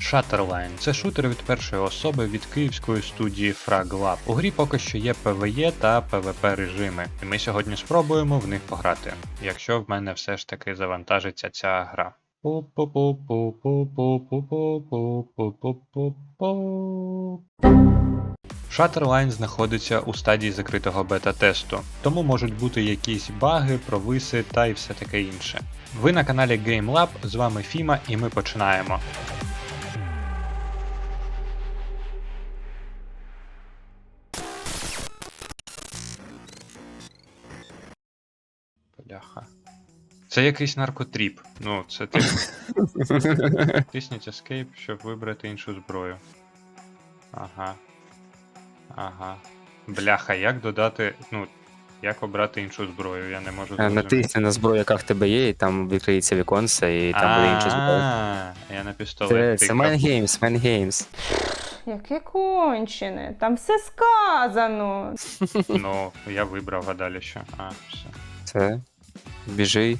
Shutterline. Це шутер від першої особи від київської студії FragLab. У грі поки що є PvE та PvP режими, і ми сьогодні спробуємо в них пограти, якщо в мене все ж таки завантажиться ця гра. Shutterline знаходиться у стадії закритого бета-тесту, тому можуть бути якісь баги, провиси та і все таке інше. Ви на каналі GameLab, з вами Фіма і ми починаємо. Це якийсь наркотріп. Ну, це ти. Тисніть Escape, щоб вибрати іншу зброю. Ага. Ага. Бляха, як додати. Ну, як обрати іншу зброю? Я не можу Е, зрозуміти. Натисни на зброю, яка в тебе є, і там відкриється віконце, і там буде інша зброя. А, Я на пістолет. це. Mind Games, Mind Games. Яке кончене, там все сказано. Ну, я вибрав, а далі що. А, все. Це біжи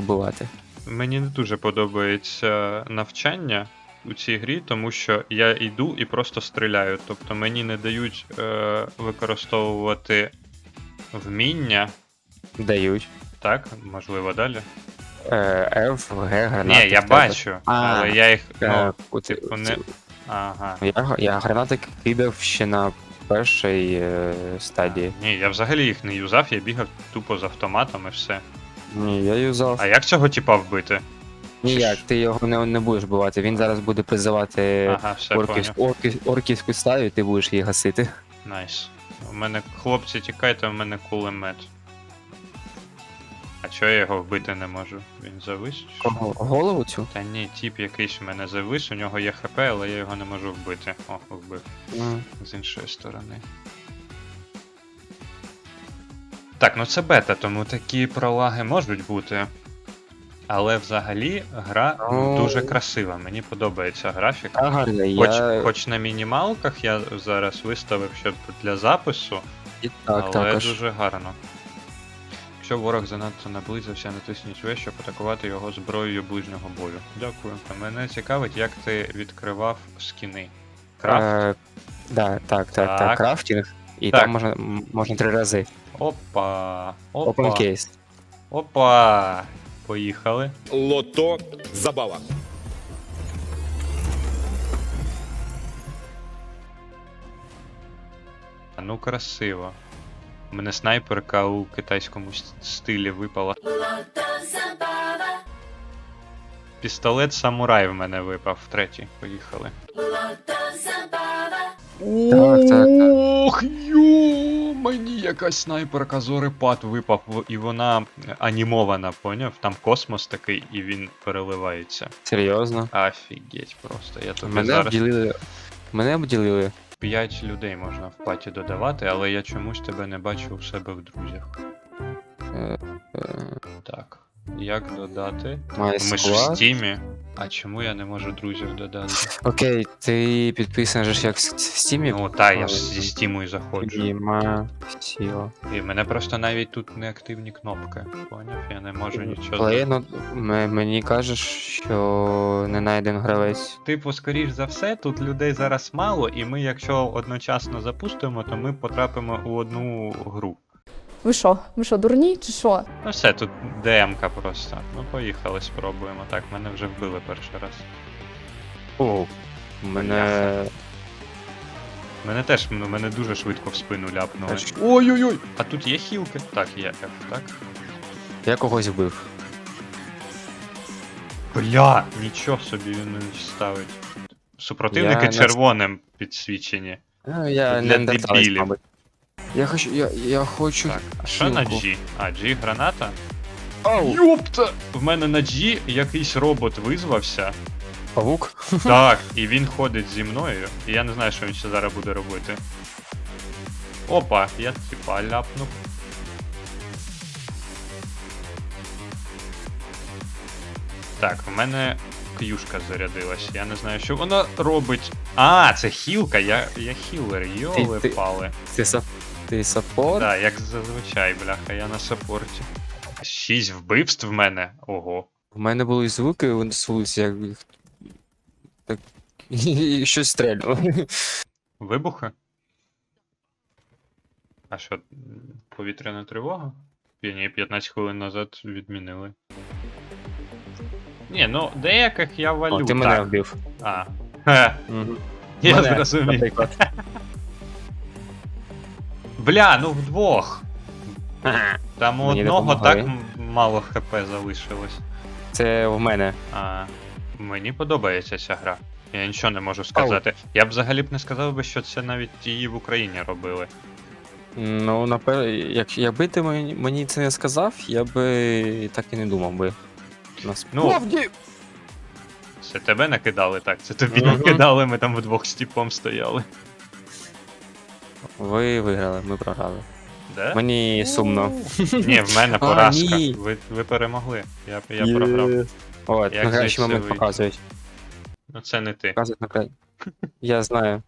побивати. Мені не дуже подобається навчання у цій грі, тому що я йду і просто стріляю. Тобто мені не дають е, використовувати вміння. Дають. Так, можливо, далі. Е, F, G, гранати. Ні, я бачу, А, але я їх. Е, Ну, от, типу, не- ага. я, я гранати кидав ще на першій е, стадії. Ні, я взагалі їх не юзав, я бігав тупо з автоматом і все. Ні, я юзав. А як цього типа вбити? Ніяк, ти його не, не будеш бивати. Він зараз буде призивати Ага, все орків, поняв. орків, орківську стаю, і ти будеш її гасити. Найс. У мене хлопці тікайте, у мене кулемет. А чого я його вбити не можу? Він завис? чи що? Кого? Голову цю? Та ні, тіп якийсь у мене завис, у нього є ХП, але я його не можу вбити. О, вбив. З іншої сторони. Так, ну це бета, тому такі пролаги можуть бути. Але взагалі гра Ну. дуже красива. Мені подобається графіка. Та гарно, Хоч, я... хоч на мінімалках я зараз виставив, щоб для запису, І так, але також. дуже гарно. Якщо ворог занадто наблизився, натисніть В, щоб атакувати його зброєю ближнього бою. Дякую. Мене цікавить, як ти відкривав скіни. Крафт? Е, да, так, так, Так. так, крафтінг. І Так. там можна, можна три рази. Опа. Open Опа. case. Опа. Поїхали. Лото забава. А Ну красиво. У мене снайперка у китайському стилі випала. Пістолет самурай в мене випав втретій. Поїхали. Так. Ох, йо, мені якась снайперка зорепад випав, і вона анімована, поняв? Там космос такий, і він переливається. Серйозно. Офігеть просто. Я тобі Мене зараз обділили. Мене обділили. 5 людей можна в паті додавати, але я чомусь тебе не бачу у себе в друзях. Е, е, Так. Як додати? Має Ми ж в склад. стімі. А чому я не можу друзів додати? Окей, ти підписаний же ж як в стімі? Ну та я ж зі стіму і заходжу. Діма, сіла. І в мене просто навіть тут не активні кнопки. Поняв? Я не можу нічого. Плей, зробити. ну, м- мені кажеш, що не найден гравець. Типу, скоріш за все, тут людей зараз мало, і ми, якщо одночасно запустимо, то ми потрапимо у одну гру. Ви що? Ви що, дурні чи що? Ну все, тут ДМК просто. Ну поїхали, спробуємо. Так, мене вже вбили перший раз. О, мене. Мене теж ну, мене дуже швидко в спину ляпнули. Ой-ой-ой! А тут є хілки? Так, є F, так? Я когось вбив. Бля! Нічого собі він не ставить. Супротивники Я не- червоним підсвічені. Ну, я Для не дебілів. мабуть. Я хочу. Я, я хочу. Так, а що на хілку. G? А, G граната? Оу! Йопта! В мене на G якийсь робот визвався. Павук? Так, і він ходить зі мною, і я не знаю, що він ще зараз буде робити. Опа, я типа ляпнув. Так, в мене к'юшка зарядилась. Я не знаю, що вона робить. А, це хілка, я, я хілер, йоли пали. Ти сап... Ти саппорт? Так, як зазвичай, бляха, я на саппорті. Шість вбивств в мене. Ого. У мене були звуки з вулиці, як їх Так. І щось стрельнуло. Вибухи? А що, повітряна тривога? Ні, ні, 15 хвилин назад відмінили. Ні, ну деяких я валю. О, ти мене так. вбив. А. Хе, Мгм. я Мене, зрозумів. Бля, ну вдвох. Там у Мені одного допомагає. так м- мало хп залишилось. Це в мене. А, мені подобається ця гра. Я нічого не можу сказати. Я б взагалі б не сказав би, що це навіть її в Україні робили. Ну, напевно, як, якби ти мені, мені це не сказав, я би так і не думав би. Насправді. Це тебе накидали так, це тобі Мгм. накидали, ми там вдвох з тіпом стояли. Ви виграли, ми програли. Да? Мені сумно. Ні, в мене поразка. ні. Ви, ви перемогли. Я, я програв. От, Як найкращий звідси момент вийти? показують. Ну це не ти. Показують на край. Я знаю.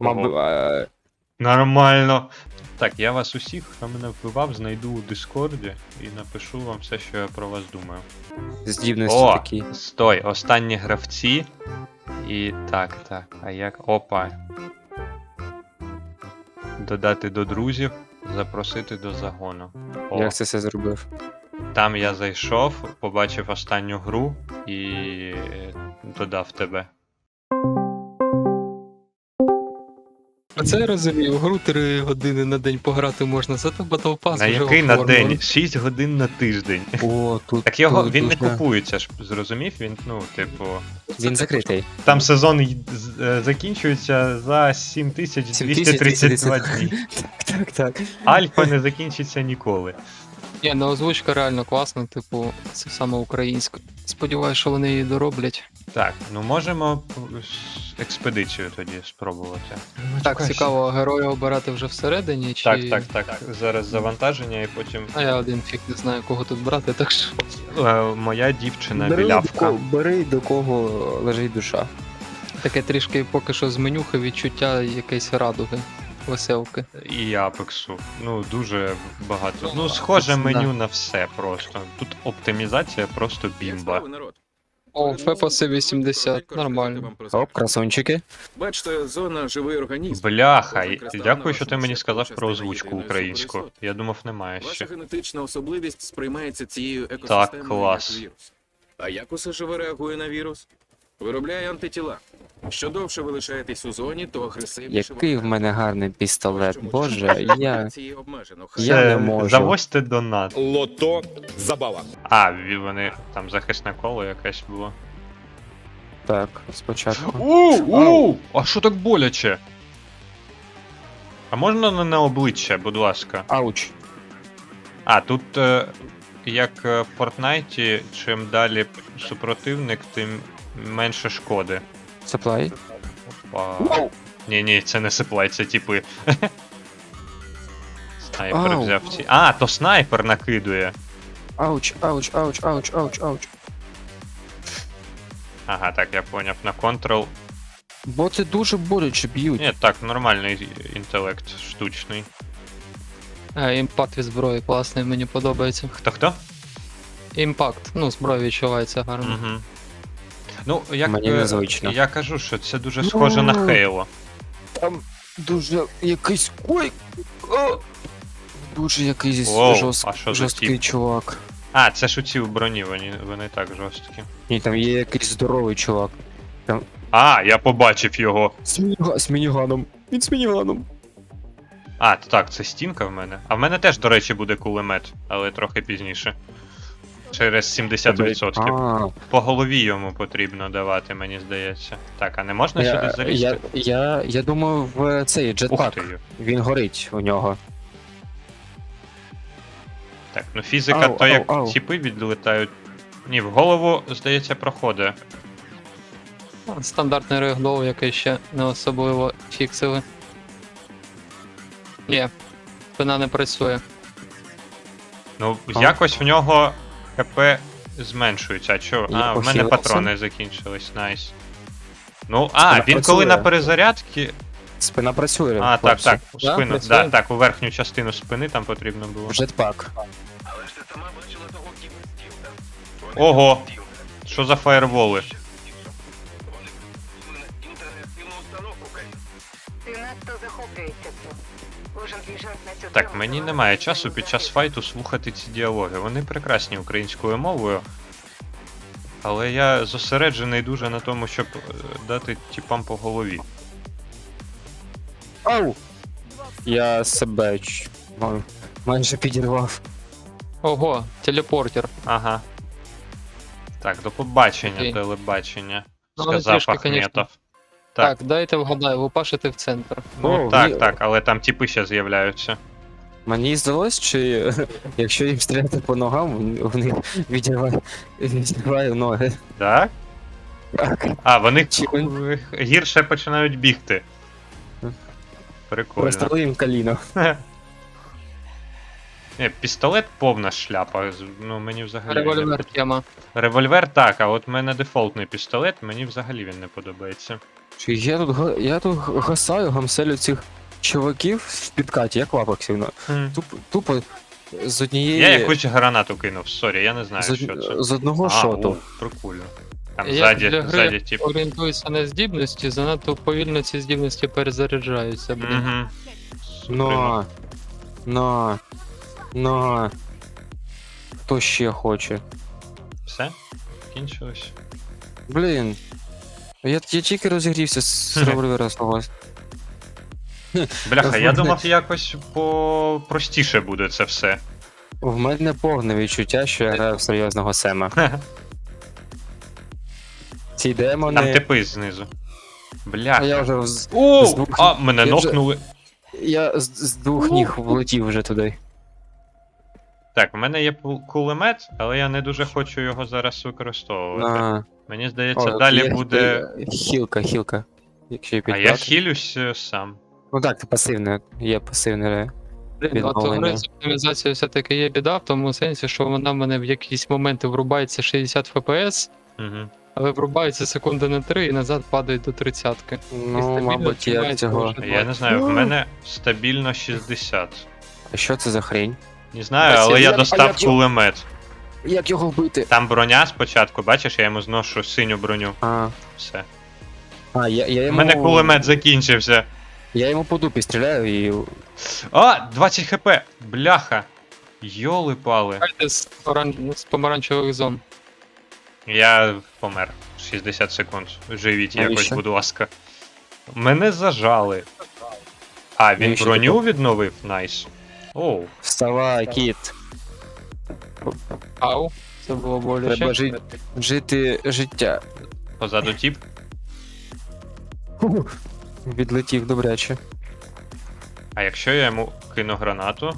Мабуть, е, Нормально. Так, я вас усіх, хто мене вбивав, знайду у Дискорді і напишу вам все, що я про вас думаю. здібності О, такі. стой, останні гравці. І так, так. А як. Опа. Додати до друзів, запросити до загону. О, Як це все зробив? там я зайшов, побачив останню гру і е, додав тебе. Оце я розумію, в гру 3 години на день пограти можна, зато Battle Pass На вже який на оформлений. день? 6 годин на тиждень. О, тут. Так його тут він не дуже- купується ж, зрозумів? Він, ну, типу. Він закритий. Там сезон й- з- е, закінчується за 7232 дні. Так, так. Альфа не закінчиться ніколи. Ні, ну озвучка реально класна, типу, це саме українська. Сподіваюсь, що вони її дороблять. Так, ну можемо експедицію тоді спробувати. Так, цікаво, героя обирати вже всередині, чи. Так, так, так. Зараз завантаження і потім. А я один фіг не знаю, кого тут брати, так що. Е, моя дівчина Бери до, білявка. кого, бери до кого лежить душа. Таке трішки поки що з менюхи відчуття якоїсь радуги, веселки. І Апексу. Ну, дуже багато. Ну, Ну, схоже меню на все просто. Тут оптимізація просто бімба. О, Фепоси 80, нормально. Оп, красунчики. Бачите, зона живий організм. Бляха, дякую, що ти мені сказав про озвучку українську. Я думав, немає Ваша ще. генетична особливість сприймається цією екосистемою клас. вірус. А як усе живе реагує на вірус? Виробляє антитіла. Що довше ви лишаєтесь у зоні, то агресивніше Який в мене гарний пістолет. Боже, я. обмежено. Я не можу. Завозьте донат. Лото забава. А, ві- вони там захисне коло якесь було. Так, спочатку. У, у, а що так боляче? А можна не на обличчя, будь ласка. Ауч. А, тут е, як е, в Фортнайті, чим далі супротивник, тим менше шкоди. Саплай. Опа. Ні, ні, це не сиплай, це типи. Снайпер Ау. взяв ці. А, то снайпер накидує. Ауч, ауч, ауч, ауч, ауч, ауч. Ага, так, я поняв. На контрол. Бо це дуже боляче б'ють. Ні, так, нормальний інтелект штучний. А, імпакт від зброї класний, мені подобається. Хто хто? Імпакт, ну, зброя відчувається гарно. Угу. Ну, як Мені е, незвично. я кажу, що це дуже схоже на Ну. Хейло. Там дуже якийсь. Ой! О! Дуже якийсь Воу, жорст... а що за жорсткий тип? чувак. А, це ж у ці в броні, вони, вони так жорсткі. Ні, там є якийсь здоровий чувак. А, я побачив його. З, мініга... з мініганом. Він з мініганом. А, так, це стінка в мене. А в мене теж, до речі, буде кулемет, але трохи пізніше. Через 70%. А, По голові йому потрібно давати, мені здається. Так, а не можна сюди я, залізти? я, я, я думаю, в цей Ух джетпак. Він горить у нього. Так, ну фізика, Ау, то ау, як ау. тіпи відлітають. Ні, в голову, здається, проходить. Стандартний реглоу, який ще не особливо фіксили. Є. Спина не працює. Ну, А. якось в нього ХП зменшується. А чого? Я А, в мене похилився. патрони закінчились, найс. Ну, а, він коли працює. на перезарядці. Спина працює. А, так, хлопці. так, у Да, спину. працює? Да, так, у верхню частину спини там потрібно було. Джетпак. Ого! Що за фаєрволи? Так, мені немає часу під час файту слухати ці діалоги. Вони прекрасні українською мовою. Але я зосереджений дуже на тому, щоб е, дати тіпам по голові. Ау! Я себе ч- май- майже підірвав. Ого, телепортер. Ага. Так, до побачення, Окей. телебачення. Ну, Сказав трішки, Ахметов. Так. Так, дайте вгадаю, ви пашете в центр. Ну О, так, ні. так, але там тіпи ще з'являються. Мені здалось, чи якщо їм стріляти по ногам, в них відірває, ноги. Так? Так. А, вони Чи гірше починають бігти. Прикольно. Прострели їм коліно. Ні, пістолет повна шляпа. з- Ну мені взагалі. він не Револьвер тема. Револьвер так, а от в мене дефолтний пістолет, мені взагалі він не подобається. Чи я тут га- я тут гасаю, гамселю цих чуваків в підкаті, як лапоксів. Тупо, тупо з однієї. Я якусь гранату кинув, сорі, я не знаю, з, що це. з одного А, шоту. о, прикольно. Там Я ззаді, для гри ззаді, тип. орієнтуюся на здібності, занадто повільно ці здібності перезаряджаються, блін. Угу. На. На. На. Хто ще хоче? Все? Кінчилось. Блін. Я, я тільки розігрівся з револьвера свого. Бляха, я думав якось попростіше буде це все. В мене повне відчуття, що я граю в серйозного Сема. Ці демони. Там типи знизу. А я вже з, О, з двох- а, мене я вже- я з, з двох ніг влетів вже туди. Так, в мене є кулемет, але я не дуже хочу його зараз використовувати. На. Мені здається, О, далі є- буде. Хілка, хілка. Якщо її А я хілюсь е, сам. Ну так, це пасивне, є пасивне. Блін, от у гри з оптимізацією все-таки є біда, в тому сенсі, що вона в мене в якісь моменти врубається 60 FPS, Угу. але врубається секунди на 3 і назад падає до 30. Ну, мабуть, як цього. Я не знаю, в мене стабільно 60. А що це за хрень? Не знаю, але я достав кулемет. Як його вбити? Там броня спочатку, бачиш, я йому зношу синю броню. А, Все. а я, я У мене кулемет закінчився. Я йому по дупі стріляю і... А, 20 хп! Бляха! Йоли пали. Грайте з, оран... з помаранчевих зон. Я помер. 60 секунд. Живіть якось, Навіщо? будь ласка. Мене зажали. А, він Навіщо броню відновив? Найс. Оу. Вставай, кіт. Ау, це було боляче. Треба жити, жити життя. Позаду тіп. Відлетів добряче. А якщо я йому кину гранату.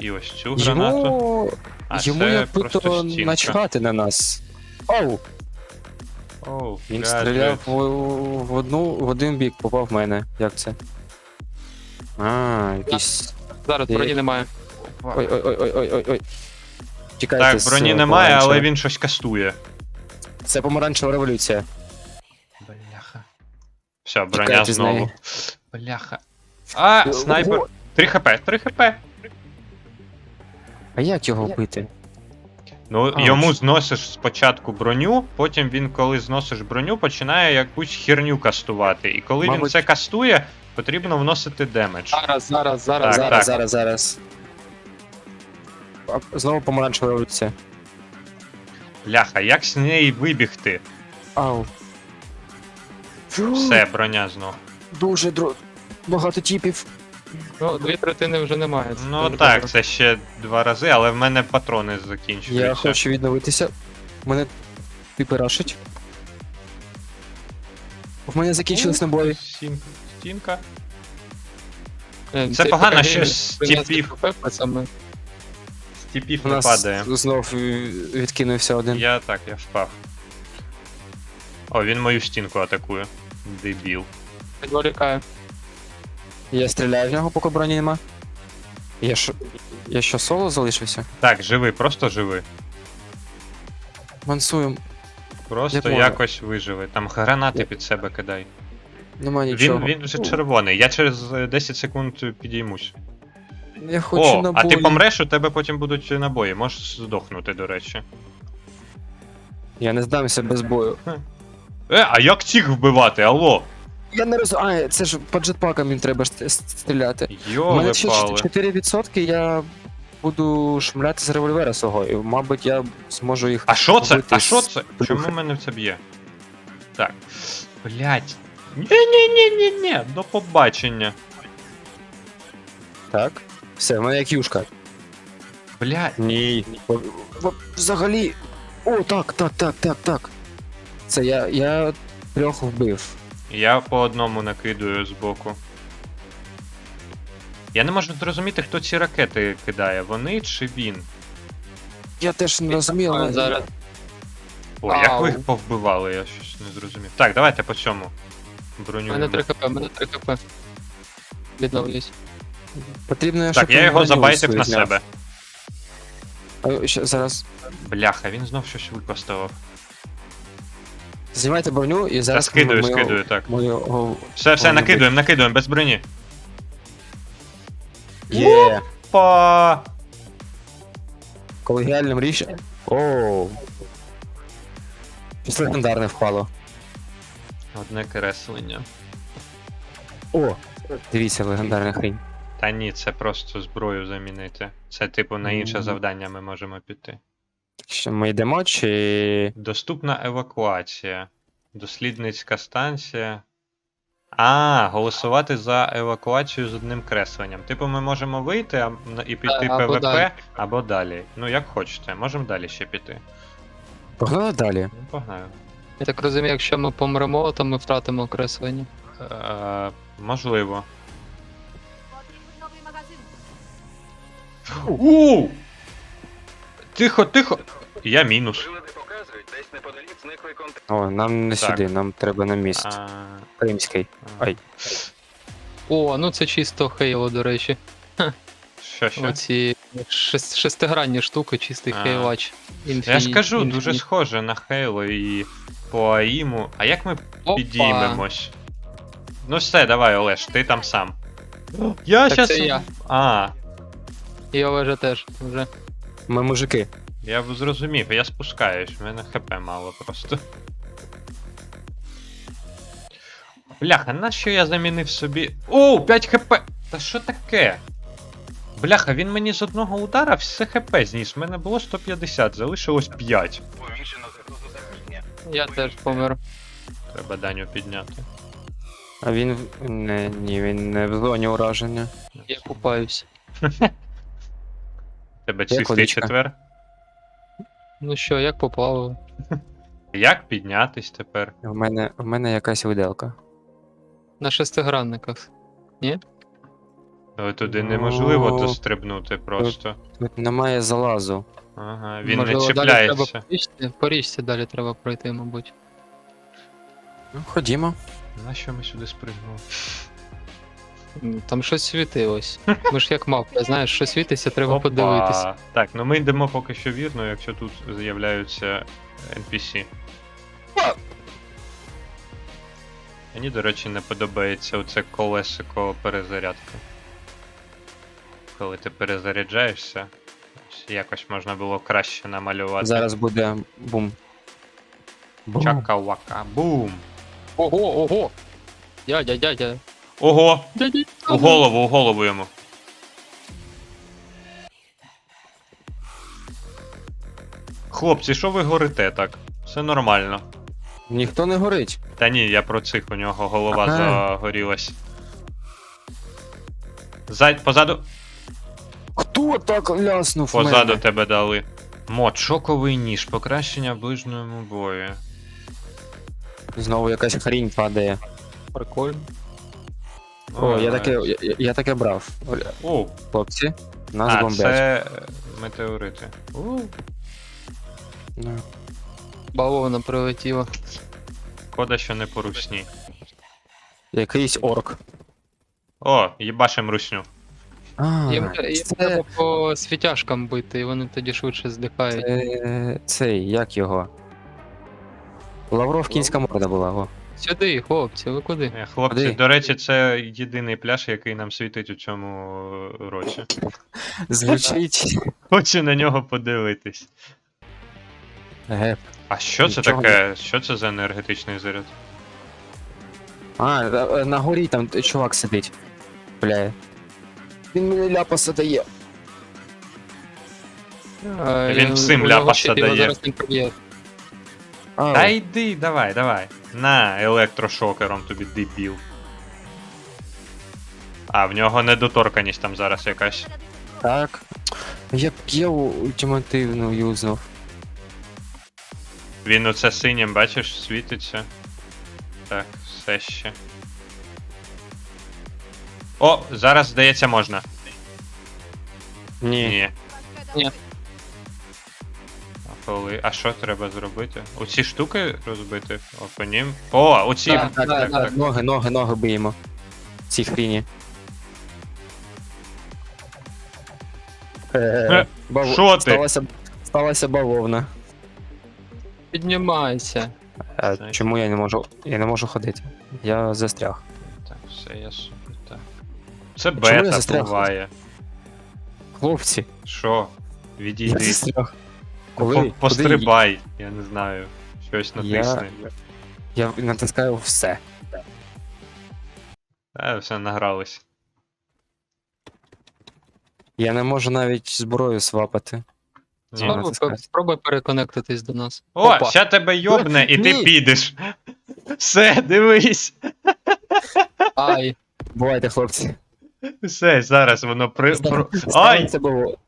І ось цю гранату. Йому, А йому це як просто то стінка. начхати на нас. Оу! Оу, Він гаджет. стріляв в, в одну в один бік, попав в мене. Як це? А, якийсь. Зараз броні немає. Ой, ой, ой, ой, ой, ой, ой. Тікайте Так, броні немає, але він щось кастує. Це помаранчева революція. Все, броня Тікайте з знову. неї. Бляха. А, снайпер. 3 хп, 3 хп. А як його вбити? Ну, А, йому зносиш спочатку броню, потім він, коли зносиш броню, починає якусь херню кастувати. І коли він Мабуть- це кастує, потрібно вносити демедж. Зараз, зараз, зараз. Так, зараз, так. зараз, зараз. А, Знову помаранчева революція. Бляха, як з неї вибігти? Ау. Все, броня знов. Дуже дро... багато тіпів. Ну, дві третини вже немає. це Ну дуже так, це ще два рази, але в мене патрони закінчуються. Я хочу відновитися. Мене тіпи рашить. В мене закінчились набої. Сін- Стінка. Е, Це цей погано, ПКГ що з тіпів. Пацани. З тіпів У не нас падає. знов е, відкинувся один. Я так, я впав. О, він мою стінку атакує. Дебіл. Відволікаю. Я стріляю в нього, поки броні нема. Я що. Я що соло залишився? Так, живи, просто живи. Мансуємо. Просто Як можна? якось виживи. Там гранати Я- під себе кидай. Нема нічого. Він, він вже червоний. Я через е, 10 секунд підіймусь. Я хочу О, а набої. ти помреш, у тебе потім будуть набої. Можеш здохнути, до речі. Я не здамся без бою. Е, а як цих вбивати? Алло? Я не розумію. А, це ж по джетпакам їм треба ж стріляти. У Йоли мене ще пали. 4% я буду шмляти з револьвера свого, і, мабуть, я зможу їх. А що це? А що це? Чому мене це б'є? Так. Блять. Ні-ні-ні-ні-ні, до побачення. Так. Все, в мене як юшка. Блять. Ні. Взагалі. О, так, так, так, так, так. Це я, я трьох вбив. Я по одному накидую збоку. Я не можу зрозуміти, хто ці ракети кидає, вони чи він. Я теж не розумів, А, але зараз. О, як ви їх повбивали, я щось не зрозумів. Так, давайте по цьому. У мене Бронюємо. 3 хп, у мене 3 хп. Відновлюсь. потрібно, Так, я він його броню забайтив свою на зняв. себе. А, ще, зараз. Бляха, він знов щось випостив. Знімайте броню і Та зараз. скидую, ми- ми- скидую, так. ми його- Все, все, накидуємо, накидуємо, без броні. Є. Па. Колегіальним рішенням. Оу. Щось легендарне впало. Одне креслення. О! Дивіться, легендарна хрінь. Та ні, це просто зброю замінити. Це, типу, на інше завдання ми можемо піти. Що ми йдемо, чи. Доступна евакуація. Дослідницька станція. А, голосувати за евакуацію з одним кресленням. Типу, ми можемо вийти а, і піти або ПВП далі. або далі. Ну, як хочете, можемо далі ще піти. Погнали далі. Ну, погнали. Я так розумію, якщо ми помремо, то ми втратимо окреслення. Е, можливо. У! Тихо, тихо! Я мінус. Прилади показують, десь неподалік зниклий контейнер. О, нам не Так. сюди, нам треба на міст. А, Кримський. Ай. О, ну це чисто хейло, до речі. Що, що? Оці шес- шестигранні штуки, чистий А. хейлач. Я ж кажу, Інфі- дуже схоже на Хейло і по Аїму. А як ми Опа. підіймемось? Ну все, давай, Олеж, ти там сам. Я Так щас. це я. А, І Олежа теж вже. Ми мужики. Я б зрозумів, я спускаюсь, в мене хп мало просто. Бляха, нащо я замінив собі. О, 5 хп! Та що таке? Бляха, він мені з одного удара все хп зніс. У мене було 150, залишилось 5. Помічено загрозу зараження. Я теж помер. Треба даню підняти. А він. Не, ні, він не в зоні ураження. Я купаюсь. Тебе чистий четвер. Ну що, як поплавав? Як піднятись тепер? В мене, в мене якась виделка. На шестигранниках. Але туди неможливо Ну, дострибнути просто. Тут немає залазу. Ага, він Можливо, не далі треба чіпляється. по річці, по річці далі треба пройти, мабуть. Ну, ходімо. Нащо ми сюди спригнули? Там щось світилось. Ми ж як мавпи, знаєш, що світиться, треба Опа. подивитись. Так, ну ми йдемо поки що вірно, якщо тут з'являються NPC. Мені, до речі, не подобається оце колесико перезарядки. Коли ти перезаряджаєшся, якось можна було краще намалювати. Зараз буде бум. Бум. Чака-вака. Бум! Ого, ого! Дядя, дядя. Ого! У голову, у голову йому. Хлопці, що ви горите так? Все нормально. Ніхто не горить. Та ні, я про цих у нього голова Ага. загорілась. Зад... Позаду. Хто так ляснув? Позаду мене? тебе дали. Мод, шоковий ніж, покращення в ближньому бою. Знову якась хрінь падає. Прикольно. О, я таке, я, я таке брав. О, Хлопці, нас а, бомблять. це метеорити. У, Ну. Бавовна прилетіла. Кода, що не по русні. Якийсь орк. О, їбашим русню. А, Їм, їм це, треба по світяшкам бити, і вони тоді швидше здихають. це, цей, як його? Лавров кінська морда була, о. Сюди, хлопці, ви куди? Е, Хлопці, Куди? до речі, це єдиний пляж, який нам світить у цьому е, році. Звучить. Хочу на нього подивитись. Геп. А що це Нічого таке? Що це за енергетичний заряд? А, е, на горі там чувак сидить. Бля. Він мені ляпаса дає. Він всім ляпаса дає. зараз проб'є. А, Та йди, давай, давай. На, електрошокером тобі дебіл. А, в нього недоторканість там зараз якась. так. Як я ультимативно юзнув. Він оце синім, бачиш, світиться. Так, все ще. О, зараз здається можна. Ні. Ні. Ні. А коли. А що треба зробити? Оці штуки розбити? О, по ним. О, оці. Так, Так, так, так, ноги, ноги, ноги биємо. Ці хріні. Е, бав- що ти? Сталася, сталася бавовна. Піднімайся. А, Це- чому я не можу. Я не можу ходити. Я застряг. Так, все, я собі так. Це я бета застряг? буває. Хлопці, Що? я Відійди. застряг. По- Коли? Пострибай, я не знаю. Щось Я- натисни. Я натискаю все. Та, все награлись. Я не можу навіть зброю свапати. Спробуй. Спробуй, натискаю. спробуй переконектитись до нас. О, Опа. ща тебе йобне, і ти Ні. підеш. Все, дивись. Ай, Бувайте, хлопці. Все, зараз воно при. про- Ай! Станеться було.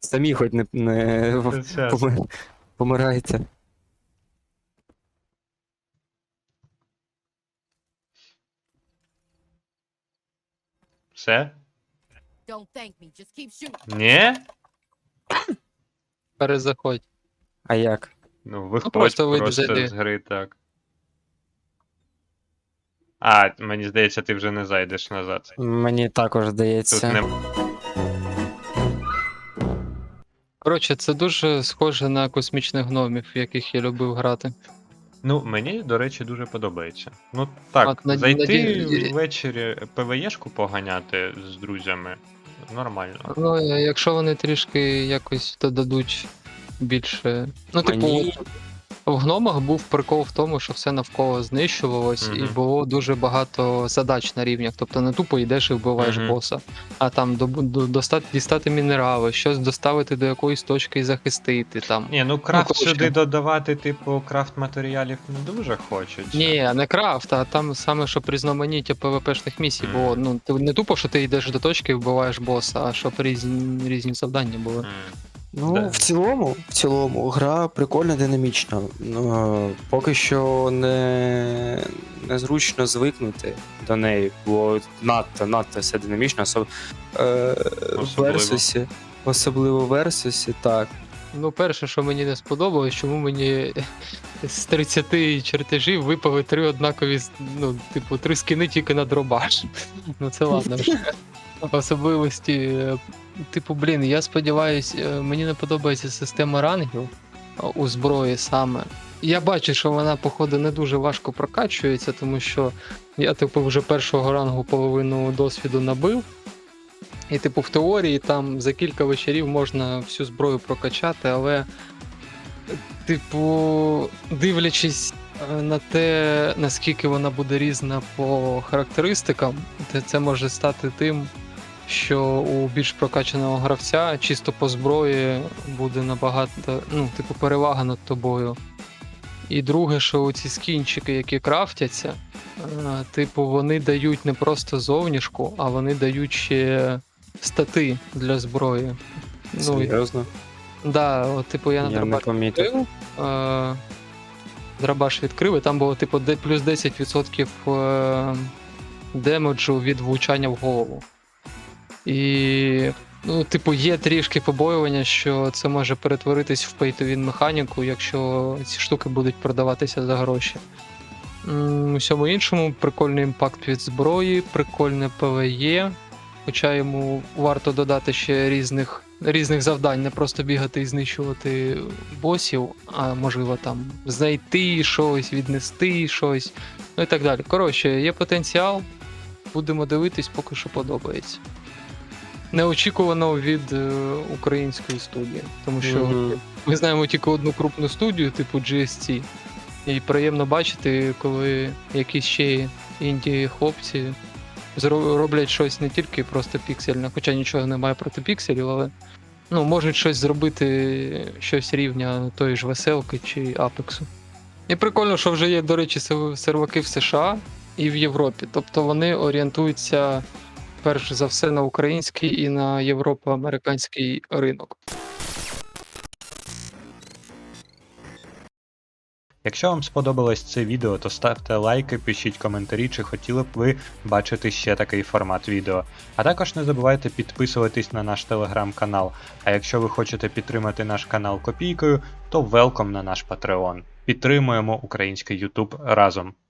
Самі хоч не, не Щас. помир- помирайте. Все? Don't thank me. Just keep shooting. Ні? перезаходь. А як? Ну, виходь просто просто, вийди, зайди. з гри так. А, мені здається, ти вже не зайдеш назад. Мені також Тут здається. не. Коротше, це дуже схоже на космічних гномів, в яких я любив грати. Ну, мені, до речі, дуже подобається. Ну так, От, зайти наді- ввечері ПВЕшку поганяти з друзями нормально. Ну, а якщо вони трішки якось додадуть більше. Ну, типу, Мені- от в гномах був прикол в тому, що все навколо знищувалось, і було дуже багато задач на рівнях. Тобто не тупо йдеш і вбиваєш Мгм. боса, а там до, до, достати, дістати мінерали, щось доставити до якоїсь точки і захистити там. Ні, ну крафт коротше. сюди додавати, типу, крафт матеріалів не дуже хочеться. Ні, не крафт, а там саме щоб різноманіття ПВПшних місій Мгм. було. Ну, ти не тупо, що ти йдеш до точки і вбиваєш боса, а щоб різні, різні завдання були. Ну, Да. в цілому, в цілому, гра прикольна, динамічна. Ну, поки що не, незручно звикнути до неї, бо надто, надто все динамічно, особ... е, в. Версусі. Особливо в Версусі, так. Ну, перше, що мені не сподобалось, чому мені з 30 чертежів випали три однакові, ну, типу, три скини тільки на дробаш. Ну це ладно. вже. Особливості. е, Типу, блін, я сподіваюся, мені не подобається система рангів у зброї саме. Я бачу, що вона, походу, не дуже важко прокачується, тому що я, типу, вже першого рангу половину досвіду набив. І, типу, в теорії там за кілька вечорів можна всю зброю прокачати, але, типу, дивлячись е, на те, наскільки вона буде різна по характеристикам, це може стати тим, що у більш прокачаного гравця чисто по зброї буде набагато, ну, типу, перевага над тобою. І друге, що ці скінчики, які крафтяться, е, типу, вони дають не просто зовнішку, а вони дають ще стати для зброї. Ну, Серйозно? да, от, типу, я на Я не дробаш відкрив. Е, дробаш відкрив, і там було, типу, де- плюс 10% е, демеджу від влучання в голову. І, ну, типу, є трішки побоювання, що це може перетворитись в pay-to-win механіку, якщо ці штуки будуть продаватися за гроші. У всьому іншому прикольний імпакт від зброї, прикольне ПВЕ. Хоча йому варто додати ще різних, різних завдань, не просто бігати і знищувати босів, а можливо там знайти щось, віднести щось, ну і так далі. Коротше, є потенціал. Будемо дивитись, поки що подобається. Неочікувано від е, української студії, тому що Мгм. ми знаємо тільки одну крупну студію, типу GST. І приємно бачити, коли якісь ще інді хлопці роблять щось не тільки просто піксельне, хоча нічого немає проти пікселів, але ну, можуть щось зробити, щось рівня тої ж веселки чи Апексу. І прикольно, що вже є, до речі, серваки в США і в Європі. Тобто вони орієнтуються перш за все на український і на європо-американський ринок. Якщо вам сподобалось це відео, то ставте лайки, пишіть коментарі, чи хотіли б ви бачити ще такий формат відео. А також не забувайте підписуватись на наш телеграм-канал. А якщо ви хочете підтримати наш канал копійкою, то велком на наш Patreon. Підтримуємо український YouTube разом.